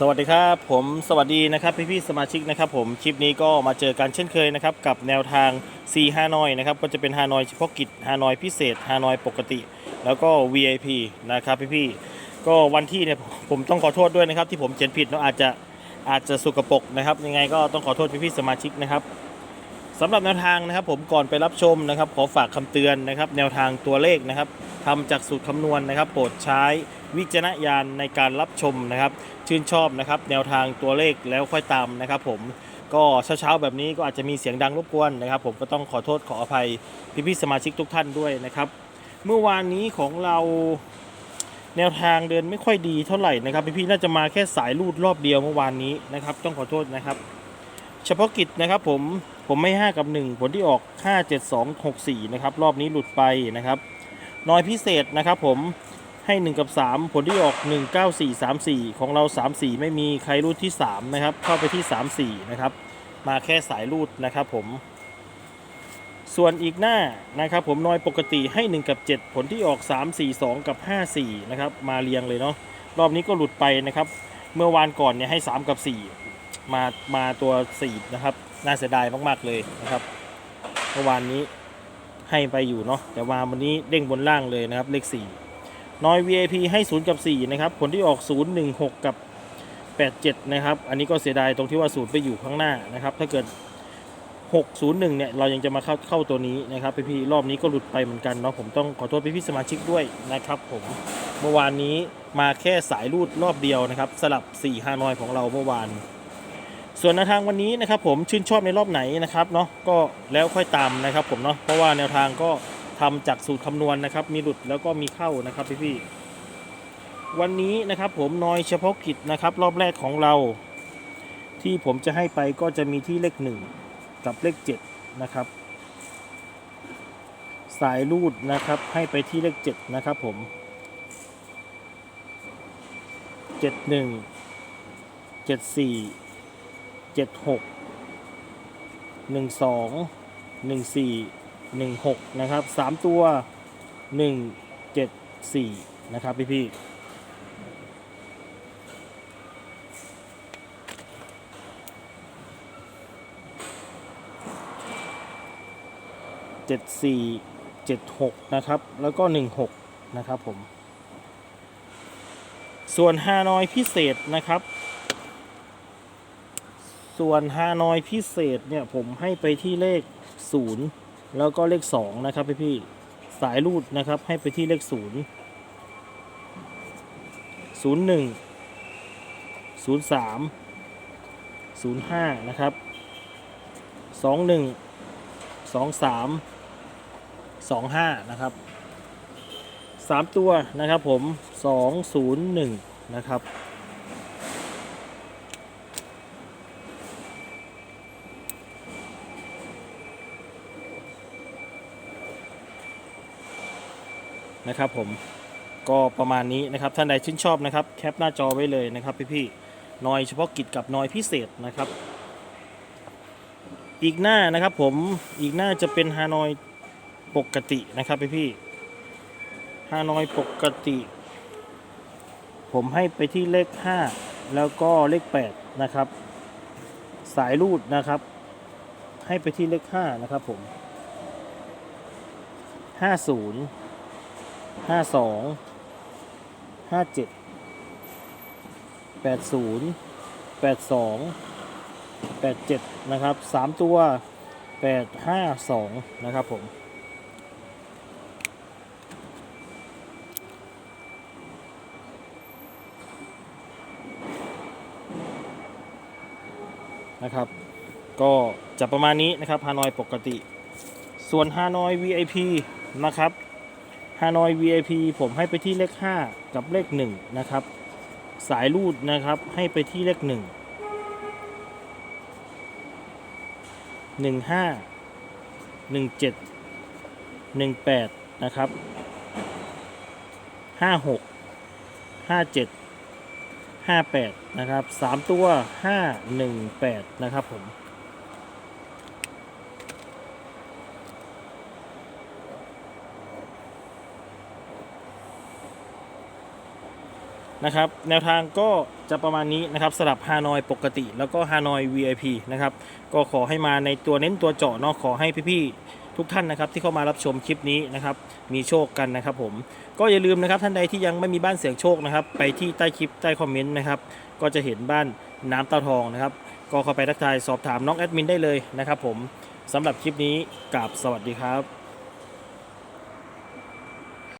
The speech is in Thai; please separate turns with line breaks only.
สวัสดีครับผมสวัสดีนะครับพี่พี่สมาชิกนะครับผมคลิปนี้ก็มาเจอกันเช่นเคยนะครับกับแนวทาง4ฮานอยนะครับก็จะเป็นฮานอยเฉพาะกิจฮานอยพิเศษฮานอยปกติ แล้วก็ VIP นะครับพี่พี่ก็วันที่เนี่ยผมต้องขอโทษด้วยนะครับที่ผมเขียนผิดเนาะอาจจะอาจจะสุกปกนะครับยังไงก็ต้องขอโทษพี่พี่สมาชิกนะครับสำหรับแนวทางนะครับผมก่อนไปรับชมนะครับขอฝากคำเตือนนะครับแนวทางตัวเลขนะครับทำจากสูตรคำนวณนะครับ โปรดใช้ วิจารณญาณในการรับชมนะครับ ชื่นชอบนะครับ แนวทางตัวเลขแล้วค่อยตามนะครับ ผมก็เช้าๆแบบนี้ก็อาจจะมีเสียงดังรบกวนนะครับ ผมก็ต้องขอโทษขออภัยพี่ๆสมาชิกทุกท่านด้วยนะครับ เมื่อวานนี้ของเราแนวทางเดินไม่ค่อยดีเท่าไหร่นะครับพี่ๆน่าจะมาแค่สายลูดรอบเดียวเมื่อวานนี้นะครับ ต้องขอโทษนะครับ เฉพาะกิจนะครับ ผมผมไม่ 5 กับ 1 ผลที่ออก 5 7 2 6 4 นะครับ รอบนี้หลุดไปนะครับ น้อยพิเศษนะครับ ผม ให้ 1 กับ 3 ผลที่ออก 1 9 4 3 4 ของเรา 3 4 ไม่มีใครรูดที่ 3 นะครับ เข้าไปที่ 3 4 นะครับ มาแค่สายรูดนะครับผม ส่วนอีกหน้านะครับผมนอยปกติให้ 1 กับ 7 ผลที่ออก 3 4 2 กับ 5 4 นะครับ มาเรียงเลยเนาะ รอบนี้ก็หลุดไปนะครับ เมื่อวานก่อนเนี่ยให้ 3 กับ 4 มา มาตัว 4 นะครับ น่าเสียดายมากๆเลยนะครับ เมื่อวานนี้ให้ไปอยู่เนาะ แต่ว่าวันนี้เด้งบนล่างเลยนะครับเลข 4 นอย VIP ให้ 0 กับ 4 นะครับ ผลที่ออก 0 1 6 กับ 87 นะครับ อันนี้ก็เสียดายตรงที่ว่า 0 ไปอยู่ข้างหน้านะครับ ถ้าเกิด 601 เนี่ย เรายังจะมาเข้าเข้าตัวนี้นะครับพี่ๆรอบนี้ก็หลุดไปเหมือนกันเนาะ ผมต้องขอโทษพี่ๆสมาชิกด้วยนะครับผม เมื่อวานนี้มาแค่สายรูดรอบเดียวนะครับ สลับ 4 ฮานอยของเราเมื่อวาน ส่วนแนวทางวันนี้นะครับผม ชื่นชอบในรอบไหนนะครับเนาะ ก็แล้วค่อยตามนะครับผมเนาะ เพราะว่าแนวทางก็ ทำจากสูตรคำนวณนะครับ มีหลุดแล้วก็มีเข้านะครับพี่ๆวันนี้นะครับผมน้อยเฉพาะกิจนะครับ รอบแรกของเรา ที่ผมจะให้ไปก็จะมีที่เลขหนึ่งกับเลขเจ็ดนะครับ สายรูดนะครับให้ไปที่เลขเจ็ดนะครับผมเจ็ดหนึ่งเจ็ดสี่เจ็ดหกหนึ่งสองหนึ่งสี่ หนึ่งหกนะครับสามตัวหนึ่งเจ็ดสี่นะครับพี่พี่เจ็ดสี่เจ็ดหกนะครับ แล้วก็หนึ่งหกนะครับผม ส่วนฮานอยพิเศษนะครับ ส่วนฮานอยพิเศษเนี่ยผมให้ไปที่เลข0 แล้วก็เลข 2 นะครับพี่พี่สายรูดนะครับให้ไปที่เลข 0 0 1 0 3 0 5 นะครับ 2 1 2 3 2 5 นะครับ 3 ตัวนะครับผม 2 0 1 นะครับ นะครับผมก็ประมาณนี้นะครับท่านใดชื่นชอบนะครับแคปหน้าจอไว้เลยนะครับพี่ๆนอยเฉพาะกิจกับนอยพิเศษนะครับ อีกหน้านะครับผมอีกหน้าจะเป็นฮานอยปกตินะครับพี่ๆฮานอยปกติ ผมให้ไปที่เลข 5 แล้วก็เลข 8 นะครับ สายรูดนะครับ ให้ไปที่เลข 5 นะครับผม 50 ห้าสองห้าเจ็ดแปดศูนย์แปดสองแปดเจ็ดนะครับสามตัวแปดห้าสองนะครับผมนะครับ ก็จะประมาณนี้นะครับฮานอยปกติ ส่วนฮานอย VIP นะครับ ฮานอย VIP ผมให้ไปที่เลข 5 กับเลข 1 นะครับ สายรูดนะครับให้ไปที่เลข 1 1 5 1 7 1 8 นะครับ 5 6 5 7 5 8 นะครับ 3 ตัว 5 1 8 นะครับผม นะครับแนวทางก็จะประมาณนี้นะครับสลับฮานอยปกติ แล้วก็ฮานอย VIP นะครับก็ขอให้มาในตัวเน้นตัวเจาะเนาะขอให้พี่ๆทุกท่านนะครับที่เข้ามารับชมคลิปนี้นะครับมีโชคกันนะครับผมก็อย่าลืมนะครับท่านใดที่ยังไม่มีบ้านเสียงโชคนะครับไปที่ใต้คลิปใต้คอมเมนต์นะครับก็จะเห็นบ้านน้ำตาทองนะครับก็เข้าไปทักทายสอบถามน้องแอดมินได้เลยนะครับผมสำหรับคลิปนี้กราบสวัสดีครับ